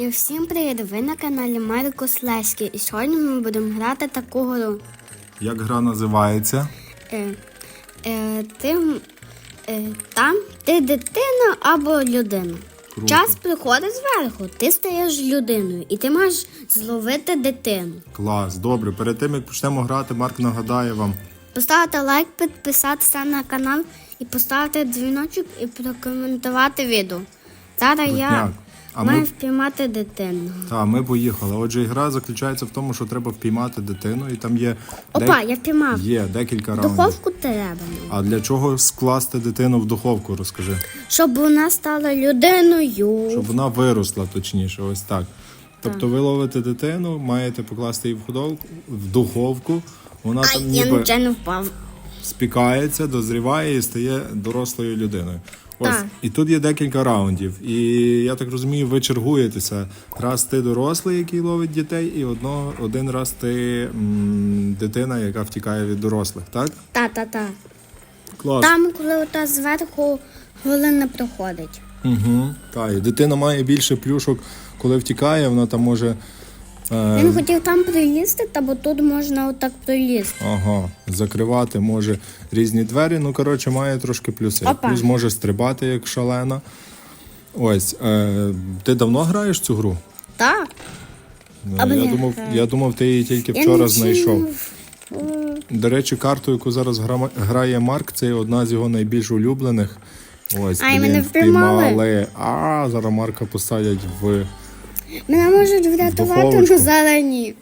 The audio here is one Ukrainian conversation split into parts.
І всім привіт! Ви на каналі Марко Слеський. І сьогодні ми будемо грати таку гру. Як гра називається? Е, е, ти, е, там ти дитина або людина. Круто. Час приходить зверху, ти стаєш людиною і ти маєш зловити дитину. Клас, добре. Перед тим як почнемо грати, Марк нагадає вам. Поставити лайк, підписатися на канал і поставити дзвіночок і прокоментувати відео. Зараз я Крутняк. А маю ми- впіймати дитину. Так, ми поїхали. Отже, гра заключається в тому, що треба впіймати дитину, і там є, Опа, я впіймав. є декілька раундів. Духовку треба. А для чого скласти дитину в духовку, розкажи? Щоб вона стала людиною. Щоб вона виросла, точніше, ось так. Тобто ви ловите дитину, маєте покласти її в ходовку, в духовку, вона Ай, там я ніби нечайно впав. спікається, дозріває і стає дорослою людиною. Ось Так. і тут є декілька раундів. І я так розумію, ви чергуєтеся. Раз ти дорослий, який ловить дітей, і одно, один раз ти м, дитина, яка втікає від дорослих, так? Та-та-та. Клас. Там, коли ота зверху хвилина проходить. Угу. Так, і дитина має більше плюшок, коли втікає, вона там може. Е, Він хотів там пролізти, та бо тут можна отак пролізти. Ага, закривати може різні двері. Ну, коротше, має трошки плюси. Опа. Плюс може стрибати як шалена. Ось, е, ти давно граєш в цю гру? Так. Ну, А, я, думав, е. я думав, ти її тільки Я вчора не знайшов. До речі, карту, яку зараз грама- грає Марк, це одна з його найбільш улюблених. Ось, Ай, мене впіймали. впіймали. А, зараз Марка посадять в. Мене можуть врятувати, духовочку. але зараз ні.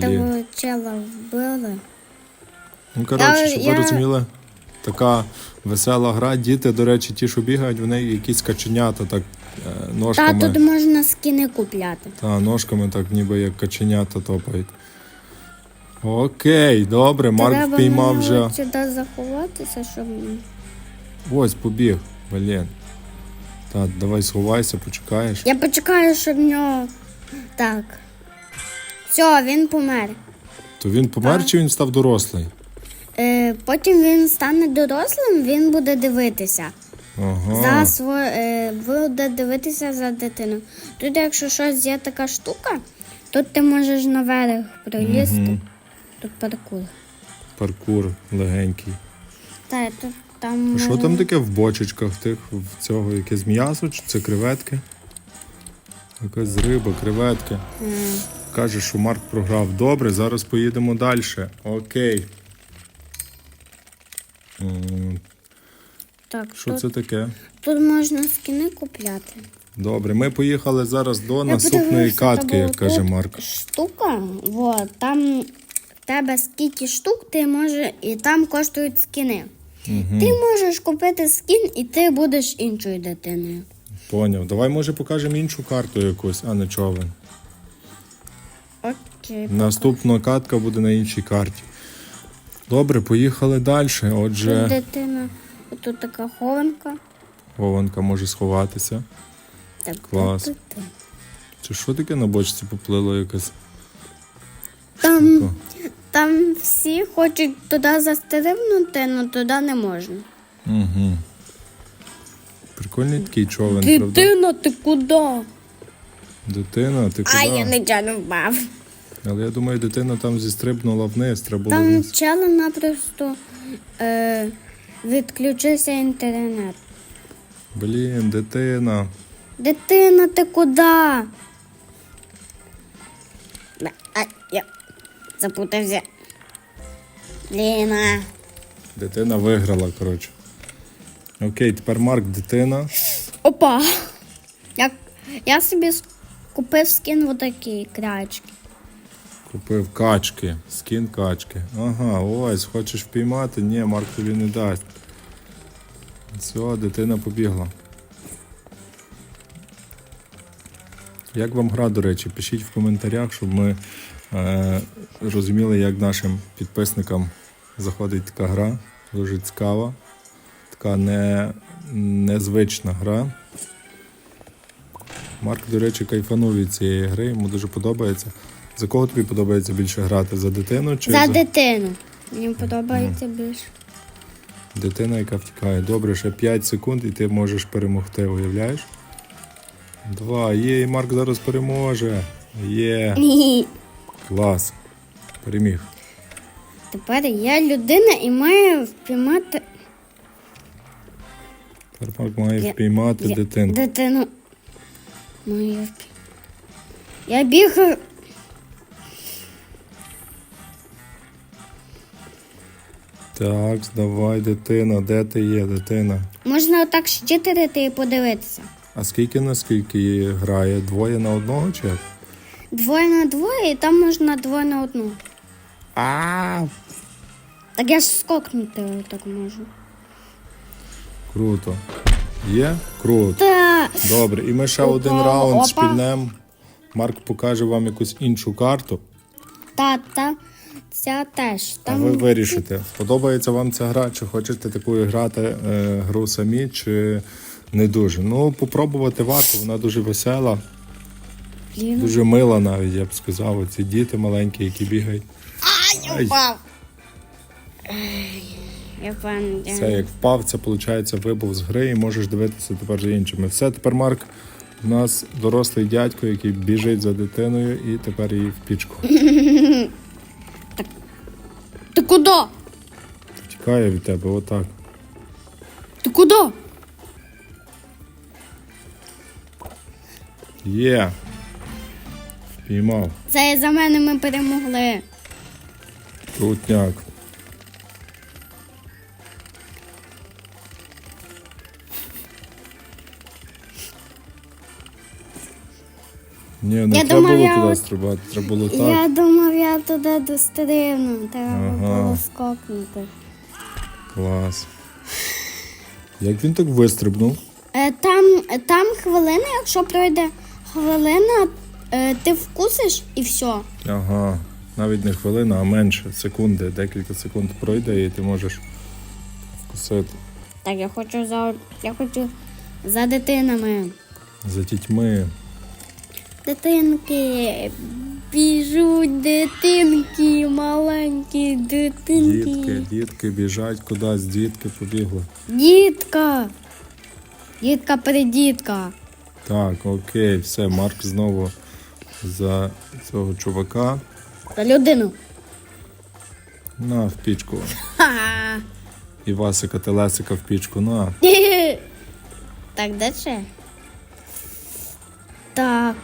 Того чела вбили. Ну, коротше, щоб я- ви розуміли, така весела гра. Діти, до речі, ті, що бігають, вони якісь каченята так е, Та тут можна скини купляти. Та, ножками так ніби як каченята топають. Окей, добре, Марк Треба впіймав вже. сюди заховатися, щоб. Ось побіг. Блін. Так, давай сховайся, почекаєш. Я почекаю, щоб в нього. Так. Все, він помер. То він помер чи він став дорослий? Е, потім він стане дорослим, він буде дивитися. Ага. За сво... е, буде дивитися за дитиною. Тут, якщо щось є така штука, тут ти можеш наверх пролізти. Мгм. Тут паркур. Паркур легенький. Та, тут там. А що там таке в бочечках тих, в цього якесь м'ясо, чи це креветки? Якась риба, креветки. Е, Каже, що Марк програв. Добре, зараз поїдемо далі. Окей. Так, Що тут, це таке? тут можна скини купляти. Добре, ми поїхали зараз до Я наступної катки, як каже Марк. Штука, вот, там в тебе скільки штук, ти можеш, і там коштують скини. Ти можеш купити скін, і ти будеш іншою дитиною. Поняв. Давай, може, покажемо іншу карту якусь, а не човен. Окей. Наступна катка буде на іншій карті. Добре, поїхали далі. Тут Отже, дитина, тут така хованка. Вованка може сховатися. Так, Клас. тут, тут. Чи що таке на бочці поплило якась? Там, штука? Там всі хочуть туди застрибнути, але туди не можна. Угу. Прикольний такий човен, правда? Дитина, ти куди? Дитина, ти куди? А я нечайно впав. Але я думаю, дитина там зістрибнула вниз, треба було Там вниз. напросто е, відключився інтернет. Блін, дитина. Дитина, ти куди? Запутався. Ліна. Дитина виграла, коротше. Окей, тепер Марк дитина. Опа. Я, я собі купив скін в отакі крачки. Купив качки, скін качки. Ага, ось, хочеш впіймати? Ні, Марк тобі не дасть. Все, дитина побігла. Як вам гра, до речі, пишіть в коментарях, щоб ми е, розуміли, як нашим підписникам заходить така гра. Дуже цікава, така не, незвична гра. Марк, до речі, кайфанув від цієї гри, йому дуже подобається. За кого тобі подобається більше грати? За дитину чи За за дитину. Мені подобається більше. дитина, яка втікає? Добре, ще 5 секунд і ти можеш перемогти, уявляєш? Два. Є, і Марк зараз переможе. Є. Клас. Переміг. Тепер я людина і маю впіймати Тепер Марк має Я- впіймати я- дитинку. Дитину. Маю впій- Я бігаю. Так, давай, дитина, де ти є, дитина? Можна отак щитирити і подивитися. А скільки на скільки грає? Двоє на одного чи? як? Двоє на двоє, і там можна двоє на одну. А, Так я ж скокнути так можу. круто. Є? Круто. Та Добре, і ми ще Опа, один раунд опа. спільнем. Марк покаже вам якусь іншу карту, тата, ця теж. а Там ви вирішите, подобається вам ця гра, чи хочете такою грати е, гру самі, чи не дуже. Ну, попробувати варто, вона дуже весела, Блін. дуже мила навіть, я б сказав. Оці діти маленькі, які бігають. Ай, я впав. Я пам'ятаю. Це як впав, це виходить вибув з гри і можеш дивитися тепер за іншими. Все, тепер Марк у нас дорослий дядько, який біжить за дитиною і тепер її в пічку. Ти куди? Тікає від тебе, отак. Є. Впіймав. Це за мене ми перемогли. Крутняк. Ні, не Я треба думав, було туди стрибати, треба було так. Я думав, я туди дострибну. Треба Ага. було скокнути. Клас. Як він так вистрибнув? Е, Там, там хвилина, якщо пройде хвилина, е, ти вкусиш і все. Ага. Навіть не хвилина, а менше. Секунди. Декілька секунд пройде і ти можеш вкусити. Так, я хочу за я хочу за дитинами. За дітьми. Дитинки. Біжуть дитинки, маленькі дитинки. Дітки, дітки біжать кудись, дітки побігли. Дітка. Дітка передітка. Так, окей, все, Марк знову за цього чувака. За людину. На в пічку. Ха. І Васика Телесика в пічку. На. Так, де ще? Так.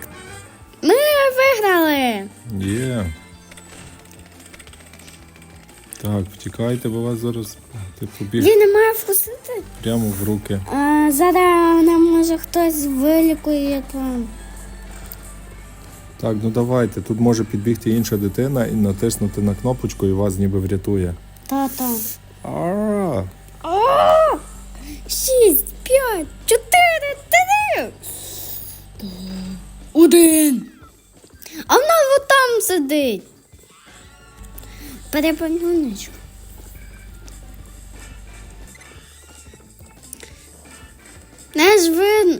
Ми виграли. Є. Так, втікайте, бо вас зараз ти побіг Він не має вкусити. прямо в руки. А, зараз може хтось вилікує там. Так, ну давайте. Тут може підбігти інша дитина і натиснути на кнопочку, і вас ніби врятує. Тата. А, О! Шість, п'ять, чотири, три. Один. А вона вот там сидить. Перепонюнечку. Не ж видно.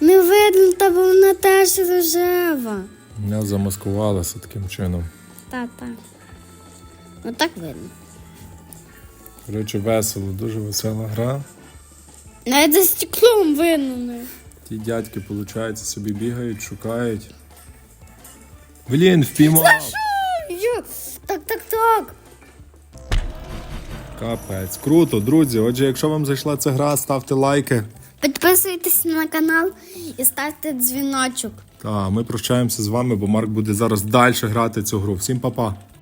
Не видно, та вона теж рожева. я замаскувалася таким чином. Та-та. Ну так видно. Коротше, весело, дуже весела гра. Навіть за стеклом видно. не. Ті дядьки, виходить, собі бігають, шукають. Блін, впіймав! Так, так, так. Капець. Круто, друзі. Отже, якщо вам зайшла ця гра, ставте лайки. Підписуйтесь на канал і ставте дзвіночок. Та ми прощаємося з вами, бо Марк буде зараз далі грати цю гру. Всім па-па!